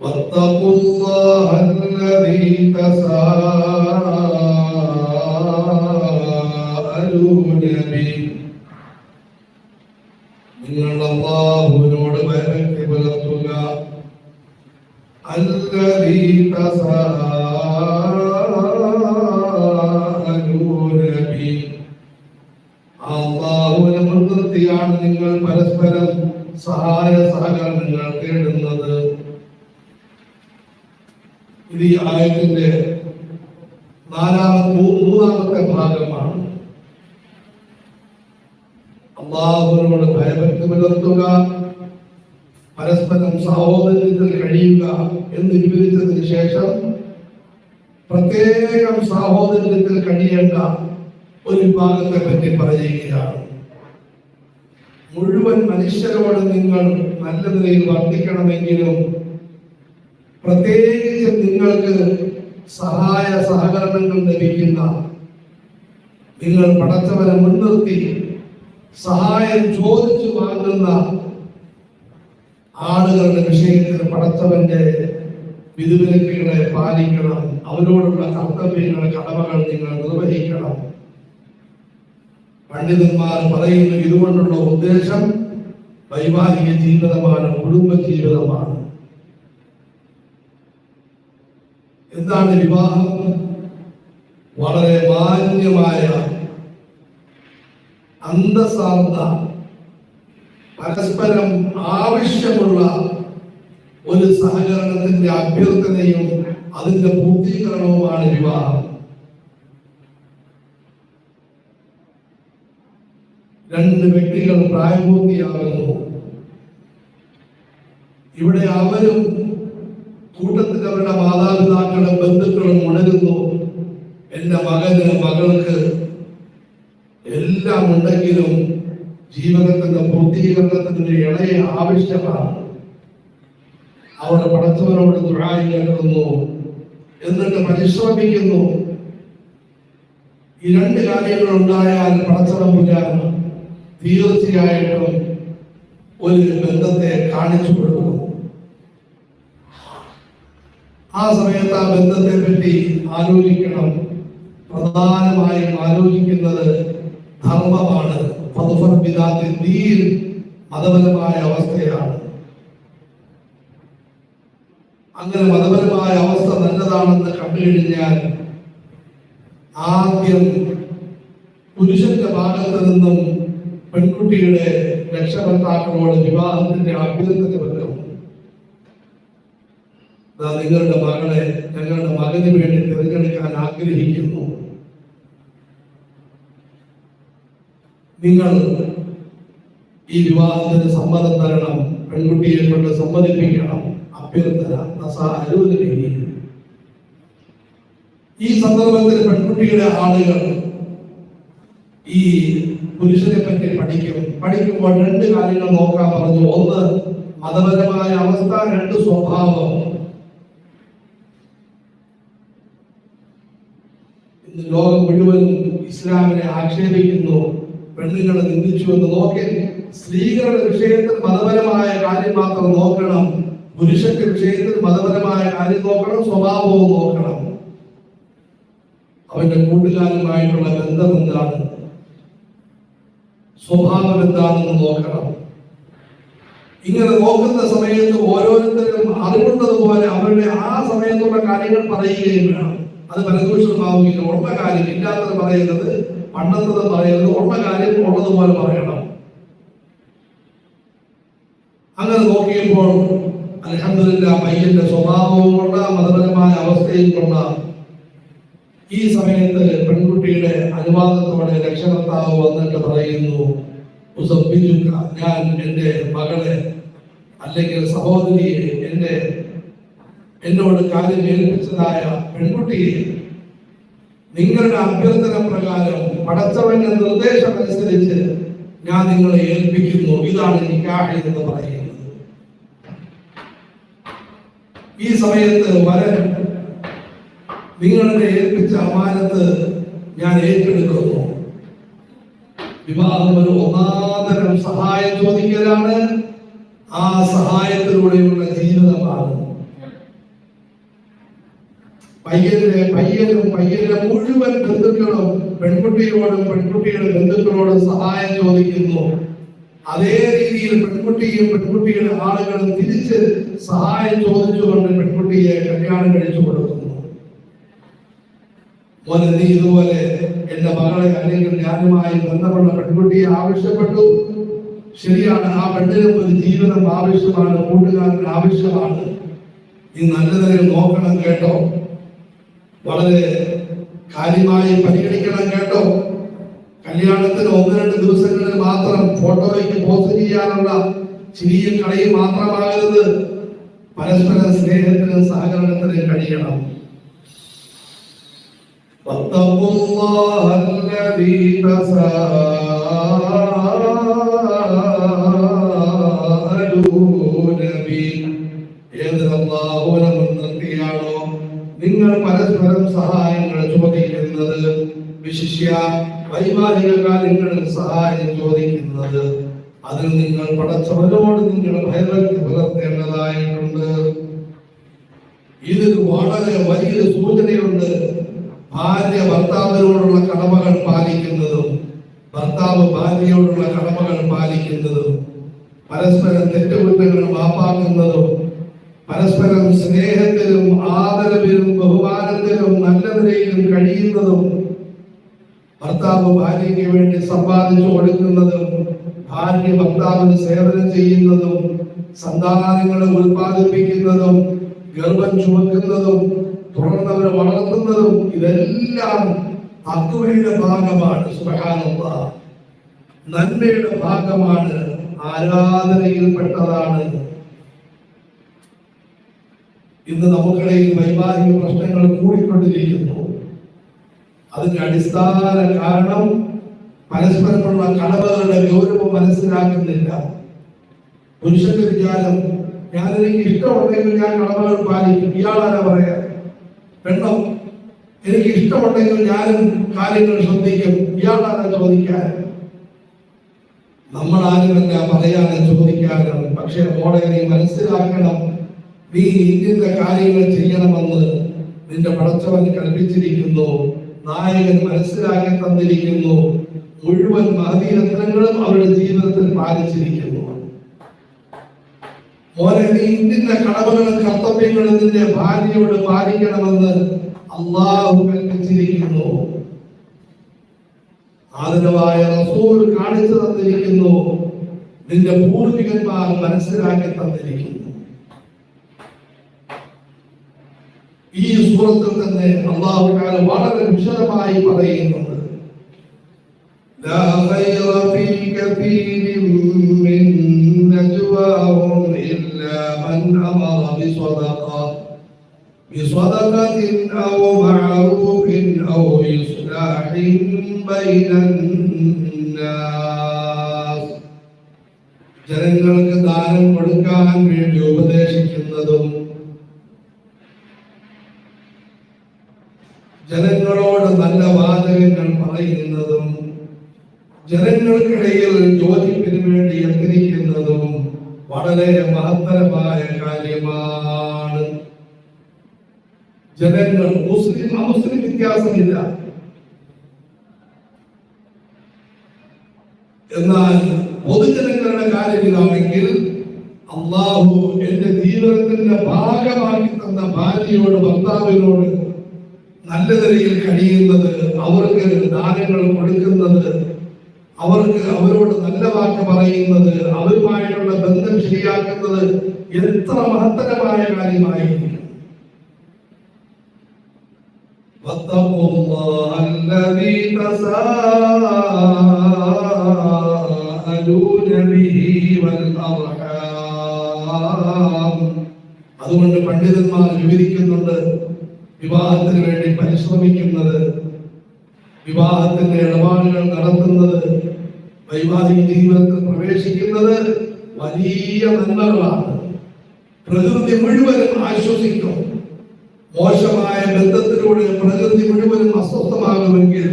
واتقوا الله الذي تساءلون به നിങ്ങൾ അള്ളാഹുവിനോട് ഭയഭക്തി പുലർത്തുക الذي تساءلون به അള്ളാഹുവിനെ മുൻനിർത്തിയാണ് നിങ്ങൾ പരസ്പരം സഹായ സഹകരണങ്ങൾ തേടുന്നത് ഇത് ഈ ആയത്തിന്റെ നാലാമത്തെ മൂന്നാമത്തെ ഭാഗമാണ്. അള്ളാഹുവിനോട് ഭയഭക്തി പുലർത്തുക പരസ്പരം സഹോദര്യത്തിൽ കഴിയുക എന്ന് വിവരിച്ചതിന് ശേഷം പ്രത്യേകം സഹോദര്യത്തിൽ കഴിയേണ്ട ഒരു ഭാഗത്തെ പറ്റി പറയുകയാണ്. മുഴുവൻ മനുഷ്യരോട് നിങ്ങൾ നല്ല നിലയിൽ വർദ്ധിക്കണമെങ്കിലും പ്രത്യേകിച്ച് നിങ്ങൾക്ക് സഹായ സഹകരണങ്ങൾ ലഭിക്കുന്ന നിങ്ങൾ പടച്ചവനെ മുൻനിർത്തി സഹായം ചോദിച്ചു വാങ്ങുന്ന ആളുകളുടെ വിഷയത്തിൽ പടച്ചവന്റെ വിധിവിലക്കുകളെ പാലിക്കണം. അവരോടുള്ള കർത്തവ്യങ്ങളെ കടമകൾ നിങ്ങൾ നിർവഹിക്കണം. പണ്ഡിതന്മാർ പറയുന്ന ഇതുകൊണ്ടുള്ള ഉദ്ദേശം വൈവാഹിക ജീവിതമാണ് കുടുംബ ജീവിതമാണ് എന്താണ് വിവാഹം? വളരെ മാന്യമായ അന്തസാന്ത പരസ്പരം ആവശ്യമുള്ള ഒരു സഹകരണത്തിന്റെ അഭ്യർത്ഥനയും അതിന്റെ പൂർത്തീകരണവുമാണ് വിവാഹം. രണ്ട് വ്യക്തികൾ പ്രായപൂർത്തിയാകുന്നു. ഇവിടെ അവരും കൂട്ടത്തിൽ അവരുടെ ബന്ധുക്കളും ഉണരുന്നു. എന്റെ മകന് മകൾക്ക് എല്ലാം ഉണ്ടെങ്കിലും ജീവിതത്തിന്റെ പൂർത്തീകരണത്തിന്റെ ഇളയ ആവശ്യമാണ്. അവർ പടച്ചവനോട് ദുരായി എന്നിട്ട് പരിശ്രമിക്കുന്നു. ഈ രണ്ട് കാര്യങ്ങൾ ഉണ്ടായാൽ പടച്ചവൻ തീർച്ചയായിട്ടും ഒരു ബന്ധത്തെ കാണിച്ചു കൊടുക്കും. ആ സമയത്ത് ആ ബന്ധത്തെ പറ്റി ആലോചിക്കണം. പ്രധാനമായും ആലോചിക്കുന്നത് ധർമ്മമാണ്. മതപരമായ അവസ്ഥയാണ്. അങ്ങനെ മതപരമായ അവസ്ഥ നല്ലതാണെന്ന് കണ്ടു കഴിഞ്ഞാൽ ആദ്യം പുരുഷന്റെ ഭാഗത്ത് നിന്നും പെൺകുട്ടിയുടെ രക്ഷകർത്താക്കളോട് വിവാഹത്തിന്റെ അഭ്യർത്ഥന വെക്കും നിങ്ങളുടെ മകളെ ഞങ്ങളുടെ മകന് വേണ്ടി തിരഞ്ഞെടുക്കാൻ ആഗ്രഹിക്കുന്നു. നിങ്ങൾ ഈ വിവാഹത്തിന് സമ്മതം തരണം പെൺകുട്ടിയെ കൊണ്ട് സമ്മതിപ്പിക്കണം അഭ്യർത്ഥന ഈ സന്ദർഭത്തിൽ പെൺകുട്ടിയുടെ ആളുകൾ ഈ പുരുഷനെ പറ്റി പഠിക്കും. പഠിക്കുമ്പോൾ രണ്ട് കാര്യങ്ങൾ നോക്കാൻ പറഞ്ഞു. ഒന്ന് മതപരമായ അവസ്ഥ രണ്ട് സ്വഭാവം ഇന്ന് ലോകം മുഴുവനും ഇസ്ലാമിനെ ആക്ഷേപിക്കുന്നു പെണ്ണുങ്ങളെ നിന്ദിച്ചു എന്ന് നോക്കി സ്ത്രീകളുടെ വിഷയത്തിൽ മതപരമായ കാര്യം മാത്രം നോക്കണം പുരുഷന്റെ വിഷയത്തിൽ മതപരമായ കാര്യം നോക്കണം സ്വഭാവവും നോക്കണം. അവന്റെ കൂട്ടുകാരുമായിട്ടുള്ള ബന്ധം എന്താണ്? സ്വഭാവം എന്താണെന്ന് നോക്കണം. ഇങ്ങനെ നോക്കുന്ന സമയത്ത് ഓരോരുത്തരും അറിവുള്ളതുപോലെ അവരുടെ ആ സമയത്തുള്ള കാര്യങ്ങൾ പറയുകയും വേണം. അത് പരദൂഷണമാവുകയില്ല ഉള്ള കാര്യം ഇല്ലാത്തത് പറയുന്നത് പണ്ടത്തത് പറയുന്നത് ഉള്ള കാര്യം ഉള്ളതുപോലെ പറയണം. അങ്ങനെ നോക്കിയപ്പോൾ അലഹമില്ല പയ്യന്റെ സ്വഭാവവും കൊണ്ട മതപരമായ അവസ്ഥയും കൊണ്ട ഈ സമയത്ത് പെൺകുട്ടിയുടെ അനുവാദത്തോടെ രക്ഷകർത്താവ് വന്നിട്ട് പറയുന്നു "ഉസബ്ബിജുക, ഞാൻ എന്റെ മകളെ അല്ലെങ്കിൽ സഹോദരിയെ എന്റെ എന്നോട് കാര്യം ഏൽപ്പിച്ചതായ പെൺകുട്ടിയെ നിങ്ങളുടെ അഭ്യർത്ഥന പ്രകാരം പടച്ചവന്റെ നിർദ്ദേശം അനുസരിച്ച് ഞാൻ നിങ്ങളെ ഏൽപ്പിക്കുന്നു. ഇതാണ് നിക്കാഹ് എന്ന് പറയുന്നത്. ഈ സമയത്ത് വരൻ നിങ്ങളുടെ ഏൽപ്പിച്ച അമാനത്ത് ഞാൻ ഏറ്റെടുക്കുന്നു. വിവാഹം ഒരു ഒന്നാന്തരം സഹായം ചോദിക്കലാണ്. ആ സഹായത്തിലൂടെയുള്ള ജീവിതമാണ്. പയ്യന്റെ പയ്യനും പയ്യനെ മുഴുവൻ ബന്ധുക്കളും പെൺകുട്ടിയോടും പെൺകുട്ടിയുടെ ബന്ധുക്കളോടും സഹായം ചോദിക്കുന്നു. അതേ രീതിയിൽ പെൺകുട്ടിയും പെൺകുട്ടിയുടെ ആളുകളും തിരിച്ച് സഹായം ചോദിച്ചുകൊണ്ട് പെൺകുട്ടിയെ കല്യാണം കഴിച്ചു കൊടുക്കുന്നു. മോനെ നീ ഇതുപോലെ എന്റെ മകളെ അല്ലെങ്കിൽ ഞാനുമായി ബന്ധമുള്ള പെൺകുട്ടിയെ ആവശ്യപ്പെട്ടു. ശരിയാണ് ആ പെണ്ണിനും ഒരു ജീവിതം ആവശ്യമാണ് കൂട്ടുകാരൻ ആവശ്യമാണ്. നീ നല്ലതിനെ നോക്കണം കേട്ടോ. വളരെ കാര്യമായി പരിഗണിക്കണം കേട്ടോ കല്യാണത്തിന് ഒന്ന് രണ്ട് ദിവസങ്ങളിൽ മാത്രം ഫോട്ടോയ്ക്ക് പോസ്റ്റ് ചെയ്യാനുള്ള ചിരിയും കളിയും മാത്രമാകരുത് പരസ്പര സ്നേഹത്തിനും സഹകരണത്തിനും കഴിയണം واتقوا الله الذي تساءلون നിങ്ങൾ പരസ്പരം സഹായങ്ങൾ ചോദിക്കുന്നത് വിശിഷ്യ വൈവാഹിക കാര്യങ്ങളിൽ സഹായം ചോദിക്കുന്നത്. അതിൽ നിങ്ങൾ പടച്ചവനോട് നിങ്ങൾ ഭയഭക്തി പുലർത്തേണ്ടതായിട്ടുണ്ട്. ഇത് വളരെ വലിയ സൂചനയുണ്ട്. ഭാര്യ ഭർത്താവിനോടുള്ള കടമകൾ പാലിക്കുന്നതും ഭർത്താവ് ഭാര്യയോടുള്ള കടമകൾ പാലിക്കുന്നതും പരസ്പരം തെറ്റുകുറ്റങ്ങൾ മാപ്പാക്കുന്നതും പരസ്പരം നിലയിലും കഴിയുന്നതും ഭർത്താവ് ഭാര്യയ്ക്ക് വേണ്ടി സമ്പാദിച്ചു കൊടുക്കുന്നതും ഭാര്യ ഭർത്താവിന് സേവനം ചെയ്യുന്നതും സന്താനങ്ങളെ ഉൽപ്പാദിപ്പിക്കുന്നതും ഗർഭം ചുമക്കുന്നതും തുടർന്നവരെ വളർത്തുന്നതും ഇതെല്ലാം തത്വയുടെ ഭാഗമാണ്. സുഹാനുള്ള നന്മയുടെ ഭാഗമാണ്. ആരാധനയിൽപ്പെട്ടതാണ്. ഇന്ന് നമുക്കിടയിൽ വൈവാഹിക പ്രശ്നങ്ങൾ കൂടിക്കൊണ്ടിരിക്കുന്നു. അതിന്റെ അടിസ്ഥാന കാരണം പരസ്പരമുള്ള കടമകളുടെ ഗൗരവം മനസ്സിലാക്കുന്നില്ല. പുരുഷന്റെ വിചാരം ഞാൻ എനിക്ക് ഇഷ്ടമുണ്ടെങ്കിൽ ഞാൻ കടമകൾ പാലിക്കും. ഇയാളാരാ പറയാ? പെണ്ണോ? എനിക്ക് ഇഷ്ടമുണ്ടെങ്കിൽ ഞാനും കാര്യങ്ങൾ ശ്രദ്ധിക്കും. ഇയാളാരാ ചോദിക്കാൻ? നമ്മൾ ആരുമല്ല പറയാനും ചോദിക്കാനും പക്ഷെ മോളെ മനസ്സിലാക്കണം നീ ഇന്നിന്റെ കാര്യങ്ങൾ ചെയ്യണമെന്ന് നിന്റെ പടച്ചവൻ കൽപ്പിച്ചിരിക്കുന്നു. നായകൻ മനസ്സിലാക്കി തന്നിരിക്കുന്നു. മുഴുവൻ മഹതീരത്നങ്ങളും അവരുടെ ജീവിതത്തിൽ പാലിച്ചിരിക്കുന്നു. മോനെ നീ ഇന്നിന്റെ കടമകളും കർത്തവ്യങ്ങളും നിന്റെ ഭാര്യയോട് പാലിക്കണമെന്ന് അള്ളാഹു കൽപ്പിച്ചിരിക്കുന്നു. ആദരവായ റസൂൽ കാണിച്ചു തന്നിരിക്കുന്നു. നിന്റെ പൂർവികന്മാർ മനസ്സിലാക്കി തന്നിരിക്കുന്നു. ഈ സൂറത്തിൽ തന്നെ അള്ളാഹു താല വളരെ വിശദമായി പറയുന്നുണ്ട് لا خير في كثير من نجواهم إلا من أمر بصدقة بصدقة أو معروف أو إصلاح بين الناس ജനങ്ങൾക്ക് ദാനം കൊടുക്കാൻ വേണ്ടി ഉപദേശിക്കുന്നതും ജനങ്ങളോട് നല്ല വാചകങ്ങൾ പറയുന്നതും ജനങ്ങൾക്കിടയിൽ യോജിപ്പിന് വേണ്ടി യത്നിക്കുന്നതും വളരെ മഹത്തരമായ കാര്യമാണ്. ജനങ്ങൾ മുസ്ലിം അമുസ്ലിം വ്യത്യാസമില്ല. എന്നാൽ പൊതുജനങ്ങളുടെ കാര്യത്തിലാണെങ്കിൽ അള്ളാഹു എന്റെ ജീവിതത്തിന്റെ ഭാഗമാക്കി തന്ന ഭാര്യയോട് ഭർത്താവിനോട് നല്ല നിലയിൽ കഴിയുന്നത് അവർക്ക് ദാനങ്ങൾ കൊടുക്കുന്നത് അവർക്ക് അവരോട് നല്ല വാക്ക് പറയുന്നത് അവരുമായിട്ടുള്ള ബന്ധം ശരിയാക്കുന്നത് എത്ര മഹത്തരമായ കാര്യമായിരിക്കും واتقوا الله الذي تساءلون به والأرحام അതുകൊണ്ട് പണ്ഡിതന്മാർ വിവരിക്കുന്നുണ്ട് വിവാഹത്തിന് വേണ്ടി പരിശ്രമിക്കുന്നത് വിവാഹത്തിന്റെ ഇടപാടുകൾ നടത്തുന്നത് വൈവാഹിക ജീവിതത്തിൽ പ്രവേശിക്കുന്നത് വലിയ നന്മകളാണ്. പ്രകൃതി മുഴുവനും ആശ്വസിക്കും. മോശമായ ബന്ധത്തിലൂടെ പ്രകൃതി മുഴുവനും അസ്വസ്ഥമാകുമെങ്കിൽ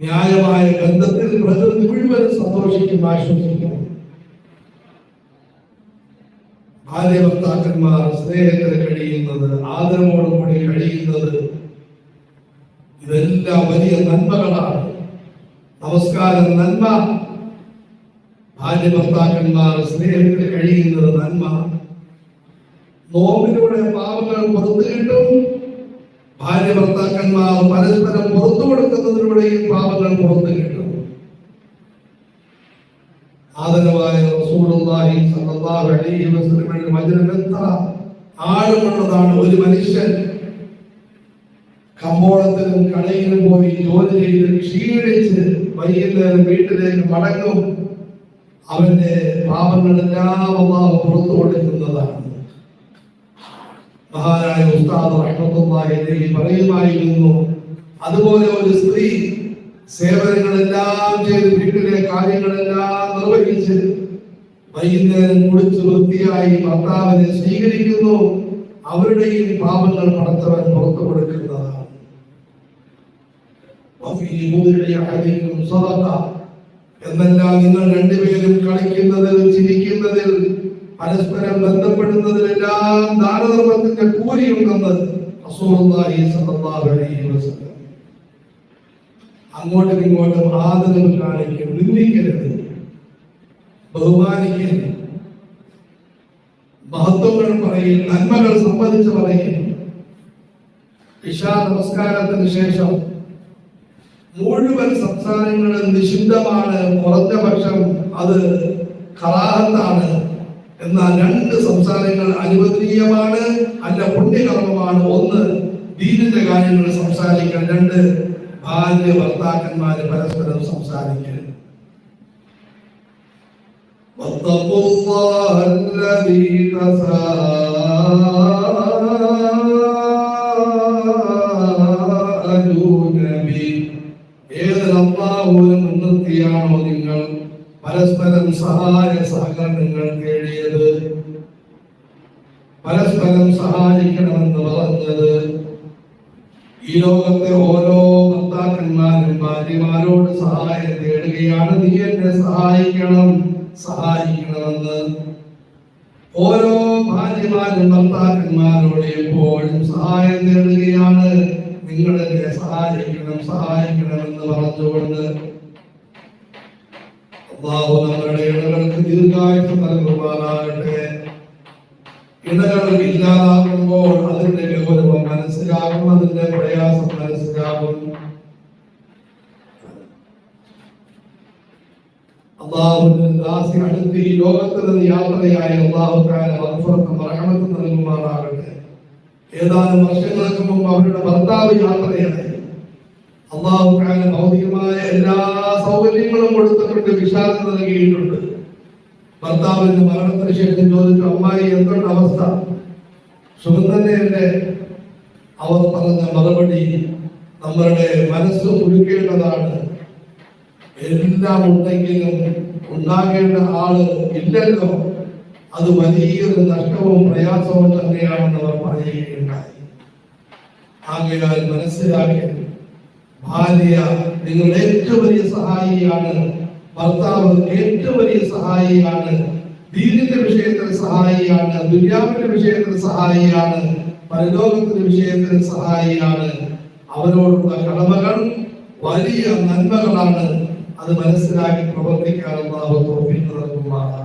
ന്യായമായ ബന്ധത്തിൽ പ്രകൃതി മുഴുവനും സന്തോഷിക്കും ആശ്വസിക്കും. ഭാര്യ ഭർത്താക്കന്മാർ സ്നേഹത്തിൽ കഴിയുന്നത് ആദരവോടുകൂടി കഴിയുന്നത് ഇതെല്ലാം വലിയ നന്മകളാണ്. നമസ്കാരം നന്മ. ഭാര്യ ഭർത്താക്കന്മാർ സ്നേഹത്തിന് കഴിയുന്നത് നന്മ. നോമ്പിലൂടെ പാവങ്ങൾ പുറത്തു കിട്ടും. ഭാര്യ ഭർത്താക്കന്മാർ പരസ്പരം പുറത്തു കൊടുക്കുന്നതിലൂടെയും പാവങ്ങൾ പുറത്തു കിട്ടും. ആദരവായ റസൂലുള്ളാഹി സ്വല്ലല്ലാഹു അലൈഹി വസല്ലമയുടെ വചനം എത്ര ആഴമുള്ളതാണ്. ഒരു മനുഷ്യൻ കമ്പോളത്തിലും കടയിലും പോയി ജോലി ചെയ്ത് ക്ഷീണിച്ച് വൈകുന്നേരം വീട്ടിലേക്ക് മടങ്ങും അവന്റെ പാപങ്ങളെല്ലാം അള്ളാഹു പുറത്തു കൊടുക്കുന്നതാണ്. മഹാനായ ഉസ്താദ് റഹ്മത്തുള്ളാഹി പറയുമായിരുന്നു അതുപോലെ ഒരു സ്ത്രീ സേവനങ്ങളെല്ലാം ചെയ്ത് വീട്ടിലെ കാര്യങ്ങളെല്ലാം നിർവഹിച്ച് വൈകുന്നേരം കുളിച്ച് വൃത്തിയായി ഭർത്താവിനെ സ്വീകരിക്കുന്നു. അവരുടെയും പാപങ്ങൾ പടത്തവൻ പുറത്തു കൊടുക്കുന്നതാണ്. എന്നെല്ലാം നിങ്ങൾ രണ്ടുപേരും കളിക്കുന്നതിൽ ചിരിക്കുന്നതിൽ പരസ്പരം ബന്ധപ്പെടുന്നതിലെല്ലാം ദാനധർമ്മത്തിന്റെ കൂലിയുണ്ടെന്ന് റസൂലുള്ളാഹി സ്വല്ലല്ലാഹു അലൈഹി അങ്ങോട്ടും ഇങ്ങോട്ടും ആദരവ് കാണിക്കും നിന്ദിക്കരുത് ബഹുമാനിക്കരുത്. മഹത്വങ്ങൾ പറയും നന്മകൾ സംബന്ധിച്ച് പറയും. ഇഷാ നമസ്കാരത്തിന് ശേഷം മുഴുവൻ സംസ്ഥാനങ്ങളും നിഷിദ്ധമാണ് കുറഞ്ഞ പക്ഷം അത് കറാഹത്താണ്. എന്നാൽ രണ്ട് സംസാരങ്ങൾ അനുവദനീയമാണ് അല്ല പുണ്യകർമ്മമാണ്. ഒന്ന് ദീനിന്റെ കാര്യങ്ങൾ സംസാരിക്കാൻ രണ്ട് ഭാര്യ ഭർത്താക്കന്മാര് പരസ്പരം സംസാരിക്കരുത് واتقوا الله الذي تساءلون به ഏത് അള്ളാഹുവിനെ മുൻനിർത്തിയാണോ നിങ്ങൾ പരസ്പരം സഹായ സഹകരണങ്ങൾ തേടിയത് പരസ്പരം സഹായിക്കണമെന്ന് പറഞ്ഞത് ഈ ലോകത്തെ ഓരോ ഭർത്താക്കന്മാരും ഭാര്യമാരോട് സഹായം തേടുകയാണ്. നീ എന്നെ സഹായിക്കണം സഹായിക്കണമെന്ന് ഓരോ ഭാര്യമാരും ഭർത്താക്കന്മാരോട് എപ്പോഴും സഹായം തേടുകയാണ്. നിങ്ങൾ എന്നെ സഹായിക്കണം സഹായിക്കണമെന്ന് പറഞ്ഞുകൊണ്ട് അള്ളാഹു നമ്മുടെ ഇടകൾക്ക് ദീർഘായുസ് നൽകുമാറാകട്ടെ. ഇടകൾ ഇല്ലാതാകുമ്പോൾ അതിന്റെ ഗൗരവം മനസ്സിലാകും അതിന്റെ പ്രയാസം മനസ്സിലാകും. അള്ളാഹുവിന്റെ ദാസി ഈ ലോകത്തിൽ നിന്ന് യാത്രയായ അള്ളാഹു മഹഫറത്തും റഹമത്തും നൽകുമാറാകട്ടെ. ഏതാനും വർഷങ്ങൾക്ക് മുമ്പ് അവരുടെ ഭർത്താവ് യാത്രയായി. അള്ളാഹുക്കാരൻ ഭൗതികമായ എല്ലാ സൗകര്യങ്ങളും കൊടുത്തിട്ടുണ്ട് വിശാലത നൽകിയിട്ടുണ്ട്. ഭർത്താവിന്റെ മരണത്തിന് ശേഷം ചോദിച്ചു അമ്മായി എന്തുണ്ട് അവസ്ഥ? സുഖം തന്നെയല്ലേ അവർ പറഞ്ഞ മറുപടി നമ്മളുടെ മനസ്സ് ഉരുക്കേണ്ടതാണ്. എല്ലാം ഉണ്ടെങ്കിലും ഉണ്ടാകേണ്ട ആൾ ഇല്ലല്ലോ. അത് വലിയൊരു നഷ്ടവും പ്രയാസവും തന്നെയാണെന്ന് അവർ പറയുകയുണ്ടായി. ആകയാൽ മനസ്സിലാക്കി ഭാര്യ നിങ്ങൾ ഏറ്റവും വലിയ സഹായിയാണ് ഭർത്താവ് ഏറ്റവും വലിയ സഹായിയാണ് ദീനിന്റെ വിഷയത്തിൽ സഹായിയാണ് ദുര്യാവിന്റെ വിഷയത്തിൽ സഹായിയാണ് പരലോകത്തിന്റെ വിഷയത്തിൽ സഹായിയാണ്. അവരോടുള്ള കടമകൾ വലിയ നന്മകളാണ്. അത് മനസ്സിലാക്കി പ്രവർത്തിക്കാനുള്ള തോപ്പിൽ നടക്കുമാണ്